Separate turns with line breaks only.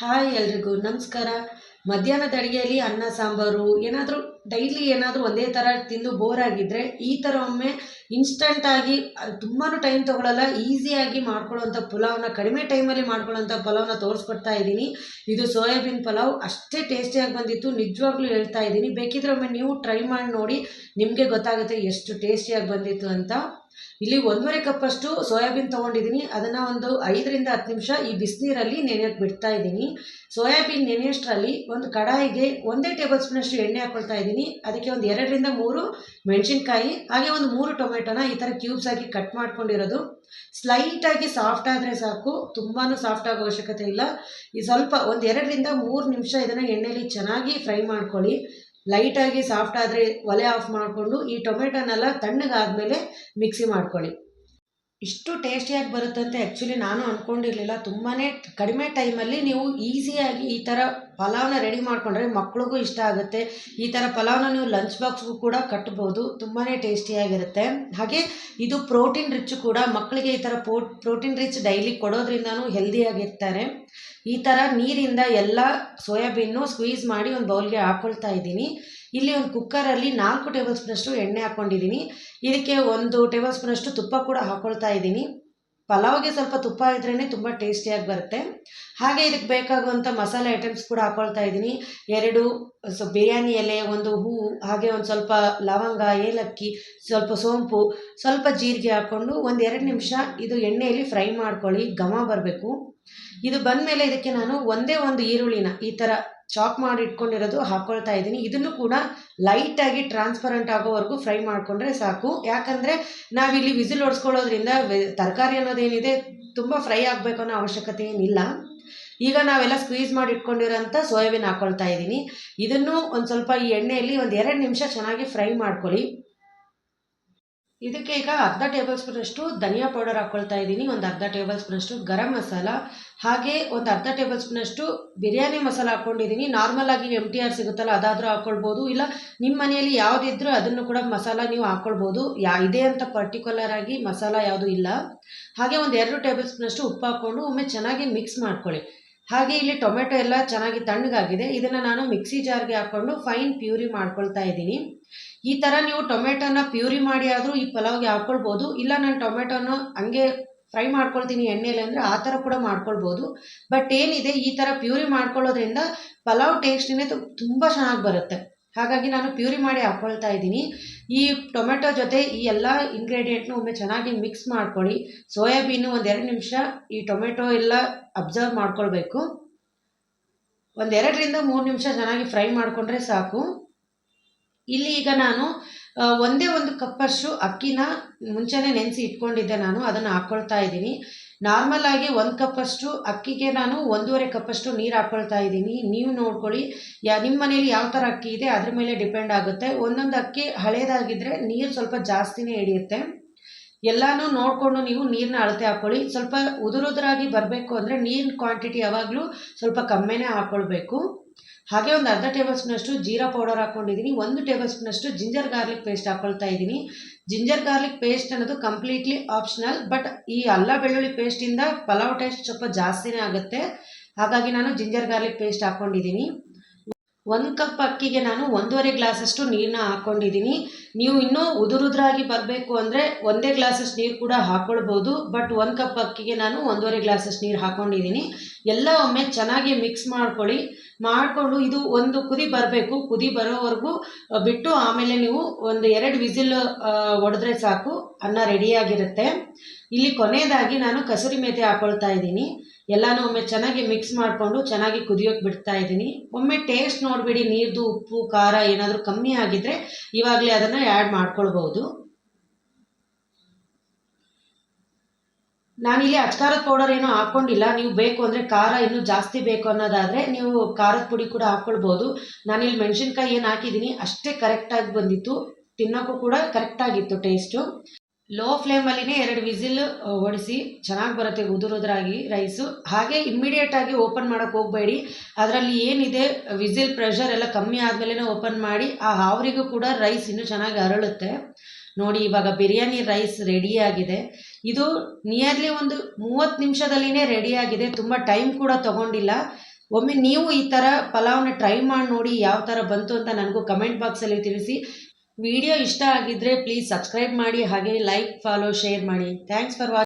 Hi ಎಲ್ರಿಗೂ, ನಮಸ್ಕಾರ. ಮಧ್ಯಾಹ್ನದ ಅಡುಗೆಯಲ್ಲಿ ಅನ್ನ, ಸಾಂಬಾರು, ಏನಾದರೂ ಡೈಲಿ ಏನಾದರೂ ಒಂದೇ ಥರ ತಿಂದು ಬೋರ್ ಆಗಿದ್ದರೆ ಈ ಥರ ಒಮ್ಮೆ ಇನ್ಸ್ಟಂಟಾಗಿ ತುಂಬಾ ಟೈಮ್ ತೊಗೊಳಲ್ಲ ಈಸಿಯಾಗಿ ಮಾಡ್ಕೊಳ್ಳೋವಂಥ ಪುಲಾವ್ನ, ಕಡಿಮೆ ಟೈಮಲ್ಲಿ ಮಾಡ್ಕೊಳ್ಳೋಂಥ ಪಲಾವ್ನ ತೋರಿಸ್ಕೊಡ್ತಾ ಇದ್ದೀನಿ. ಇದು ಸೋಯಾಬೀನ್ ಪಲಾವ್, ಅಷ್ಟೇ ಟೇಸ್ಟಿಯಾಗಿ ಬಂದಿತ್ತು, ನಿಜವಾಗ್ಲೂ ಹೇಳ್ತಾ ಇದ್ದೀನಿ. ಬೇಕಿದ್ರೆ ಒಮ್ಮೆ ನೀವು ಟ್ರೈ ಮಾಡಿ ನೋಡಿ, ನಿಮಗೆ ಗೊತ್ತಾಗುತ್ತೆ ಎಷ್ಟು ಟೇಸ್ಟಿಯಾಗಿ ಬಂದಿತ್ತು ಅಂತ. ಇಲ್ಲಿ ಒಂದೂವರೆ ಕಪ್ಪಷ್ಟು ಸೋಯಾಬೀನ್ ತಗೊಂಡಿದ್ದೀನಿ. ಅದನ್ನು ಒಂದು ಐದರಿಂದ ಹತ್ತು ನಿಮಿಷ ಈ ಬಿಸಿನೀರಲ್ಲಿ ನೆನೆಯೋಕ್ಕೆ ಬಿಡ್ತಾ ಇದ್ದೀನಿ. ಸೋಯಾಬೀನ್ ನೆನೆಯೋಷ್ಟರಲ್ಲಿ ಒಂದು ಕಡಾಯಿಗೆ ಒಂದೇ ಟೇಬಲ್ ಸ್ಪೂನಷ್ಟು ಎಣ್ಣೆ ಹಾಕೊಳ್ತಾ ಇದ್ದೀನಿ. ಅದಕ್ಕೆ ಒಂದು ಎರಡರಿಂದ ಮೂರು ಮೆಣಸಿನ್ಕಾಯಿ, ಹಾಗೆ ಒಂದು ಮೂರು ಟೊಮೆಟೊನ ಈ ಥರ ಕ್ಯೂಬ್ಸ್ ಆಗಿ ಕಟ್ ಮಾಡ್ಕೊಂಡಿರೋದು. ಸ್ಲೈಟಾಗಿ ಸಾಫ್ಟ್ ಆದರೆ ಸಾಕು. ತುಂಬಾ ಸಾಫ್ಟ್ ಆಗೋ ಅವಶ್ಯಕತೆ ಇಲ್ಲ. ಈ ಸ್ವಲ್ಪ ಒಂದು ಎರಡರಿಂದ ಮೂರು ನಿಮಿಷ ಇದನ್ನು ಎಣ್ಣೆಲಿ ಚೆನ್ನಾಗಿ ಫ್ರೈ ಮಾಡ್ಕೊಳ್ಳಿ. ಲೈಟಾಗಿ ಸಾಫ್ಟ್ ಆದರೆ ಒಲೆ ಆಫ್ ಮಾಡಿಕೊಂಡು ಈ ಟೊಮೆಟೊನೆಲ್ಲ ತಣ್ಣಗಾದಮೇಲೆ ಮಿಕ್ಸಿ ಮಾಡ್ಕೊಳ್ಳಿ. ಇಷ್ಟು ಟೇಸ್ಟಿಯಾಗಿ ಬರುತ್ತೆ ಅಂತ ಆ್ಯಕ್ಚುಲಿ ನಾನು ಅಂದ್ಕೊಂಡಿರಲಿಲ್ಲ ತುಂಬಾ ಕಡಿಮೆ ಟೈಮಲ್ಲಿ ನೀವು ಈಸಿಯಾಗಿ ಈ ಥರ ಪಲಾವ್ನ ರೆಡಿ ಮಾಡಿಕೊಂಡ್ರೆ ಮಕ್ಳಿಗೂ ಇಷ್ಟ ಆಗುತ್ತೆ. ಈ ಥರ ಪಲಾವ್ನ ನೀವು ಲಂಚ್ ಬಾಕ್ಸ್ಗೂ ಕೂಡ ಕಟ್ಬೋದು. ತುಂಬಾ ಟೇಸ್ಟಿಯಾಗಿರುತ್ತೆ. ಹಾಗೆ ಇದು ಪ್ರೋಟೀನ್ ರಿಚ್ ಕೂಡ ಮಕ್ಕಳಿಗೆ ಈ ಥರ ಪ್ರೋಟೀನ್ ರಿಚ್ ಡೈಲಿ ಕೊಡೋದ್ರಿಂದನೂ ಹೆಲ್ದಿಯಾಗಿರ್ತಾರೆ. ಈ ಥರ ನೀರಿಂದ ಎಲ್ಲ ಸೋಯಾಬೀನು ಸ್ಕ್ವೀಸ್ ಮಾಡಿ ಒಂದು ಬೌಲ್ಗೆ ಹಾಕ್ಕೊಳ್ತಾ ಇದ್ದೀನಿ. ಇಲ್ಲಿ ಒಂದು ಕುಕ್ಕರಲ್ಲಿ ನಾಲ್ಕು ಟೇಬಲ್ ಸ್ಪೂನಷ್ಟು ಎಣ್ಣೆ ಹಾಕ್ಕೊಂಡಿದ್ದೀನಿ ಇದಕ್ಕೆ ಒಂದು ಟೇಬಲ್ ಸ್ಪೂನಷ್ಟು ತುಪ್ಪ ಕೂಡ ಹಾಕ್ಕೊಳ್ತಾ ಇದ್ದೀನಿ. ಪಲಾವ್ಗೆ ಸ್ವಲ್ಪ ತುಪ್ಪ ಇದ್ರೇ ತುಂಬ ಟೇಸ್ಟಿಯಾಗಿ ಬರುತ್ತೆ. ಹಾಗೆ ಇದಕ್ಕೆ ಬೇಕಾಗುವಂಥ ಮಸಾಲೆ ಐಟಮ್ಸ್ ಕೂಡ ಹಾಕೊಳ್ತಾ ಇದ್ದೀನಿ. ಎರಡು, ಸೊ, ಬಿರಿಯಾನಿ ಎಲೆ, ಒಂದು ಹೂವು ಹಾಗೆ ಒಂದು ಸ್ವಲ್ಪ ಲವಂಗ, ಏಲಕ್ಕಿ, ಸ್ವಲ್ಪ ಸೋಂಪು, ಸ್ವಲ್ಪ ಜೀರಿಗೆ ಹಾಕ್ಕೊಂಡು ಒಂದು ಎರಡು ನಿಮಿಷ ಇದು ಎಣ್ಣೆಯಲ್ಲಿ ಫ್ರೈ ಮಾಡ್ಕೊಳ್ಳಿ. ಘಮ ಬರಬೇಕು. ಇದು ಬಂದಮೇಲೆ ಇದಕ್ಕೆ ನಾನು ಒಂದೇ ಒಂದು ಈರುಳ್ಳಿನ ಈ ಥರ ಚಾಪ್ ಮಾಡಿ ಇಟ್ಕೊಂಡಿರೋದು ಹಾಕ್ಕೊಳ್ತಾ ಇದ್ದೀನಿ. ಇದನ್ನು ಕೂಡ ಲೈಟಾಗಿ ಟ್ರಾನ್ಸ್ಪರೆಂಟ್ ಆಗೋವರೆಗೂ ಫ್ರೈ ಮಾಡಿಕೊಂಡ್ರೆ ಸಾಕು. ಯಾಕಂದರೆ ನಾವಿಲ್ಲಿ ವಿಸಿಲ್ ಹೊಡ್ಸ್ಕೊಳ್ಳೋದ್ರಿಂದ ತರಕಾರಿ ಅನ್ನೋದೇನಿದೆ ತುಂಬ ಫ್ರೈ ಆಗಬೇಕು ಅನ್ನೋ ಅವಶ್ಯಕತೆ ಏನಿಲ್ಲ. ಈಗ ನಾವೆಲ್ಲ ಸ್ಕ್ವೀಸ್ ಮಾಡಿ ಇಟ್ಕೊಂಡಿರೋಂಥ ಸೋಯಾಬೀನ್ ಹಾಕ್ಕೊಳ್ತಾ ಇದ್ದೀನಿ. ಇದನ್ನು ಒಂದು ಸ್ವಲ್ಪ ಈ ಎಣ್ಣೆಯಲ್ಲಿ ಒಂದು ಎರಡು ನಿಮಿಷ ಚೆನ್ನಾಗಿ ಫ್ರೈ ಮಾಡ್ಕೊಳ್ಳಿ. ಇದಕ್ಕೆ ಈಗ ಅರ್ಧ ಟೇಬಲ್ ಸ್ಪೂನಷ್ಟು ಧನಿಯಾ ಪೌಡರ್ ಹಾಕ್ಕೊಳ್ತಾ ಇದ್ದೀನಿ, ಒಂದು ಅರ್ಧ ಟೇಬಲ್ ಸ್ಪೂನಷ್ಟು ಗರಂ ಮಸಾಲ, ಹಾಗೆ ಒಂದು ಅರ್ಧ ಟೇಬಲ್ ಸ್ಪೂನಷ್ಟು ಬಿರಿಯಾನಿ ಮಸಾಲ ಹಾಕ್ಕೊಂಡಿದ್ದೀನಿ ನಾರ್ಮಲ್ ಆಗಿ ಎಂ ಟಿ ಆರ್ ಸಿಗುತ್ತಲ್ಲ, ಅದಾದರೂ ಹಾಕ್ಕೊಳ್ಬೋದು ಇಲ್ಲ ನಿಮ್ಮ ಮನೆಯಲ್ಲಿ ಯಾವುದಿದ್ರೂ ಅದನ್ನು ಕೂಡ ಮಸಾಲ ನೀವು ಹಾಕ್ಕೊಳ್ಬೋದು ಯಾ, ಇದೆ ಅಂತ ಪರ್ಟಿಕ್ಯುಲರ್ ಆಗಿ ಮಸಾಲ ಯಾವುದೂ ಇಲ್ಲ. ಹಾಗೆ ಒಂದು ಎರಡು ಟೇಬಲ್ ಸ್ಪೂನಷ್ಟು ಉಪ್ಪು ಹಾಕ್ಕೊಂಡು ಒಮ್ಮೆ ಚೆನ್ನಾಗಿ ಮಿಕ್ಸ್ ಮಾಡ್ಕೊಳ್ಳಿ. ಹಾಗೆ ಇಲ್ಲಿ ಟೊಮೆಟೊ ಎಲ್ಲ ಚೆನ್ನಾಗಿ ತಣ್ಣಗಾಗಿದೆ. ಇದನ್ನು ನಾನು ಮಿಕ್ಸಿ ಜಾರ್ಗೆ ಹಾಕ್ಕೊಂಡು ಫೈನ್ ಪ್ಯೂರಿ ಮಾಡ್ಕೊಳ್ತಾ ಇದ್ದೀನಿ. ಈ ಥರ ನೀವು ಟೊಮೆಟೊನ ಪ್ಯೂರಿ ಮಾಡಿ ಆದರೂ ಈ ಪಲಾವ್ಗೆ ಹಾಕ್ಕೊಳ್ಬೋದು ಇಲ್ಲ ನಾನು ಟೊಮೆಟೊನ ಹಂಗೆ ಫ್ರೈ ಮಾಡ್ಕೊಳ್ತೀನಿ ಎಣ್ಣೆಯಲ್ಲಿ ಅಂದರೆ ಆ ಥರ ಕೂಡ ಮಾಡ್ಕೊಳ್ಬೋದು. ಬಟ್ ಏನಿದೆ ಈ ಥರ ಪ್ಯೂರಿ ಮಾಡ್ಕೊಳ್ಳೋದ್ರಿಂದ ಪಲಾವ್ ಟೇಸ್ಟಿನೇ ತುಂಬ ಚೆನ್ನಾಗಿ ಬರುತ್ತೆ. ಹಾಗಾಗಿ ನಾನು ಪ್ಯೂರಿ ಮಾಡಿ ಹಾಕ್ಕೊಳ್ತಾ ಇದ್ದೀನಿ. ಈ ಟೊಮೆಟೊ ಜೊತೆ ಈ ಎಲ್ಲ ಇಂಗ್ರೀಡಿಯೆಂಟ್ನು ಒಮ್ಮೆ ಚೆನ್ನಾಗಿ ಮಿಕ್ಸ್ ಮಾಡ್ಕೊಳ್ಳಿ. ಸೋಯಾಬೀನು ಒಂದೆರಡು ನಿಮಿಷ ಈ ಟೊಮೆಟೊ ಎಲ್ಲ ಅಬ್ಸರ್ವ್ ಮಾಡ್ಕೊಳ್ಬೇಕು. ಒಂದೆರಡರಿಂದ ಮೂರು ನಿಮಿಷ ಚೆನ್ನಾಗಿ ಫ್ರೈ ಮಾಡಿಕೊಂಡ್ರೆ ಸಾಕು. ಇಲ್ಲಿ ಈಗ ನಾನು ಒಂದೇ ಒಂದು ಕಪ್ಪಷ್ಟು ಅಕ್ಕಿನ ಮುಂಚೆನೇ ನೆನೆಸಿ ಇಟ್ಕೊಂಡಿದ್ದೆ ನಾನು, ಅದನ್ನು ಹಾಕ್ಕೊಳ್ತಾ ಇದ್ದೀನಿ. ನಾರ್ಮಲ್ ಆಗಿ ಒಂದು ಕಪ್ಪಷ್ಟು ಅಕ್ಕಿಗೆ ನಾನು ಒಂದೂವರೆ ಕಪ್ಪಷ್ಟು ನೀರು ಹಾಕ್ಕೊಳ್ತಾ ಇದ್ದೀನಿ. ನೀವು ನೋಡ್ಕೊಳ್ಳಿ. ಯಾ ನಿಮ್ಮ ಮನೇಲಿ ಯಾವ ಥರ ಅಕ್ಕಿ ಇದೆ, ಅದ್ರ ಮೇಲೆ ಡಿಪೆಂಡ್ ಆಗುತ್ತೆ. ಒಂದೊಂದು ಅಕ್ಕಿ ಹಳೇದಾಗಿದ್ದರೆ ನೀರು ಸ್ವಲ್ಪ ಜಾಸ್ತಿನೇ ಹಿಡಿಯುತ್ತೆ. ಎಲ್ಲನೂ ನೋಡಿಕೊಂಡು ನೀವು ನೀರನ್ನ ಅಳತೆ ಹಾಕ್ಕೊಳ್ಳಿ ಸ್ವಲ್ಪ ಉದುರುದುರಾಗಿ ಬರಬೇಕು ಅಂದರೆ ನೀರಿನ ಕ್ವಾಂಟಿಟಿ ಯಾವಾಗಲೂ ಸ್ವಲ್ಪ ಕಮ್ಮಿನೇ ಹಾಕ್ಕೊಳ್ಬೇಕು ಹಾಗೆ ಒಂದು ಅರ್ಧ ಟೇಬಲ್ ಸ್ಪೂನಷ್ಟು ಜೀರಾ ಪೌಡರ್ ಹಾಕ್ಕೊಂಡಿದ್ದೀನಿ, ಒಂದು ಟೇಬಲ್ ಸ್ಪೂನಷ್ಟು ಜಿಂಜರ್ ಗಾರ್ಲಿಕ್ ಪೇಸ್ಟ್ ಹಾಕ್ಕೊಳ್ತಾ ಇದ್ದೀನಿ. ಜಿಂಜರ್ ಗಾರ್ಲಿಕ್ ಪೇಸ್ಟ್ ಅನ್ನೋದು ಕಂಪ್ಲೀಟ್ಲಿ ಆಪ್ಷನಲ್ ಬಟ್ ಈ ಅಲ್ಲ ಬೆಳ್ಳುಳ್ಳಿ ಪೇಸ್ಟಿಂದ ಪಲಾವ್ ಟೇಸ್ಟ್ ಸ್ವಲ್ಪ ಜಾಸ್ತಿನೇ ಆಗುತ್ತೆ. ಹಾಗಾಗಿ ನಾನು ಜಿಂಜರ್ ಗಾರ್ಲಿಕ್ ಪೇಸ್ಟ್ ಹಾಕ್ಕೊಂಡಿದ್ದೀನಿ ಒಂದು ಕಪ್ ಅಕ್ಕಿಗೆ ನಾನು ಒಂದೂವರೆ ಗ್ಲಾಸಷ್ಟು ನೀರನ್ನ ಹಾಕ್ಕೊಂಡಿದ್ದೀನಿ ನೀವು ಇನ್ನೂ ಉದುರುದ್ರಾಗಿ ಬರಬೇಕು ಅಂದರೆ ಒಂದೇ ಗ್ಲಾಸಷ್ಟು ನೀರು ಕೂಡ ಹಾಕ್ಕೊಳ್ಬೋದು ಬಟ್ ಒಂದು ಕಪ್ ಅಕ್ಕಿಗೆ ನಾನು ಒಂದೂವರೆ ಗ್ಲಾಸಷ್ಟು ನೀರು ಹಾಕ್ಕೊಂಡಿದ್ದೀನಿ ಎಲ್ಲ ಒಮ್ಮೆ ಚೆನ್ನಾಗಿ ಮಿಕ್ಸ್ ಮಾಡ್ಕೊಳ್ಳಿ. ಮಾಡಿಕೊಂಡು ಇದು ಒಂದು ಕುದಿ ಬರಬೇಕು. ಕುದಿ ಬರೋವರೆಗೂ ಬಿಟ್ಟು ಆಮೇಲೆ ನೀವು ಒಂದು ಎರಡು ವಿಸಿಲ್ ಒಡೆದ್ರೆ ಸಾಕು. ಅನ್ನ ರೆಡಿಯಾಗಿರುತ್ತೆ ಇಲ್ಲಿ ಕೊನೆಯದಾಗಿ ನಾನು ಕಸೂರಿ ಮೇಥಿ ಹಾಕೊಳ್ತಾ ಇದ್ದೀನಿ. ಎಲ್ಲನೂ ಒಮ್ಮೆ ಚೆನ್ನಾಗಿ ಮಿಕ್ಸ್ ಮಾಡಿಕೊಂಡು ಚೆನ್ನಾಗಿ ಕುದಿಯೋಕೆ ಬಿಡ್ತಾ ಇದ್ದೀನಿ. ಒಮ್ಮೆ ಟೇಸ್ಟ್ ನೋಡಿಬಿಡಿ, ನೀರ್ದು ಉಪ್ಪು, ಖಾರ ಏನಾದರೂ ಕಮ್ಮಿ ಆಗಿದ್ರೆ ಇವಾಗಲೇ ಅದನ್ನು ಆ್ಯಡ್ ಮಾಡ್ಕೊಳ್ಬೋದು ನಾನಿಲ್ಲಿ ಅಚ್ಕಾರದ ಪೌಡರ್ ಏನೂ ಹಾಕ್ಕೊಂಡಿಲ್ಲ ನೀವು ಬೇಕು ಅಂದರೆ ಖಾರ ಇನ್ನೂ ಜಾಸ್ತಿ ಬೇಕು ಅನ್ನೋದಾದರೆ ನೀವು ಖಾರದ ಪುಡಿ ಕೂಡ ಹಾಕ್ಕೊಳ್ಬೋದು ನಾನಿಲ್ಲಿ ಮೆಣಸಿನ್ಕಾಯಿ ಏನು ಹಾಕಿದ್ದೀನಿ, ಅಷ್ಟೇ ಕರೆಕ್ಟಾಗಿ ಬಂದಿತ್ತು. ತಿನ್ನೋಕ್ಕೂ ಕೂಡ ಕರೆಕ್ಟಾಗಿತ್ತು ಟೇಸ್ಟು ಲೋ ಫ್ಲೇಮಲ್ಲಿನೇ ಎರಡು ವಿಸಿಲ್ ಹೊಡಿಸಿ ಚೆನ್ನಾಗಿ ಬರುತ್ತೆ ಉದುರುದ್ರಾಗಿ ರೈಸು ಹಾಗೆ ಇಮ್ಮಿಡಿಯೇಟಾಗಿ ಓಪನ್ ಮಾಡೋಕ್ಕೆ ಹೋಗಬೇಡಿ. ಅದರಲ್ಲಿ ಏನಿದೆ, ವಿಸಿಲ್ ಪ್ರೆಷರ್ ಎಲ್ಲ ಕಮ್ಮಿ ಆದಮೇಲೆ ಓಪನ್ ಮಾಡಿ, ಆ ಹಾವರಿಗೂ ಕೂಡ ರೈಸ್ ಇನ್ನೂ ಚೆನ್ನಾಗಿ ಅರಳುತ್ತೆ. ನೋಡಿ, ಇವಾಗ ಬಿರಿಯಾನಿ ರೈಸ್ ರೆಡಿಯಾಗಿದೆ ಇದು ನಿಯರ್ಲಿ ಒಂದು ಮೂವತ್ತು ನಿಮಿಷದಲ್ಲಿನೇ ರೆಡಿಯಾಗಿದೆ ತುಂಬ ಟೈಮ್ ಕೂಡ ತೊಗೊಂಡಿಲ್ಲ. ಒಮ್ಮೆ ನೀವು ಈ ಥರ ಪಲಾವ್ನ ಟ್ರೈ ಮಾಡಿ ನೋಡಿ ಯಾವ ಥರ ಬಂತು ಅಂತ ನನಗೂ ಕಮೆಂಟ್ ಬಾಕ್ಸಲ್ಲಿ ತಿಳಿಸಿ. ವಿಡಿಯೋ ಇಷ್ಟ ಆಗಿದ್ದರೆ ಪ್ಲೀಸ್ ಸಬ್ಸ್ಕ್ರೈಬ್ ಮಾಡಿ, ಹಾಗೆ ಲೈಕ್ ಫಾಲೋ ಶೇರ್ ಮಾಡಿ. Thanks for watching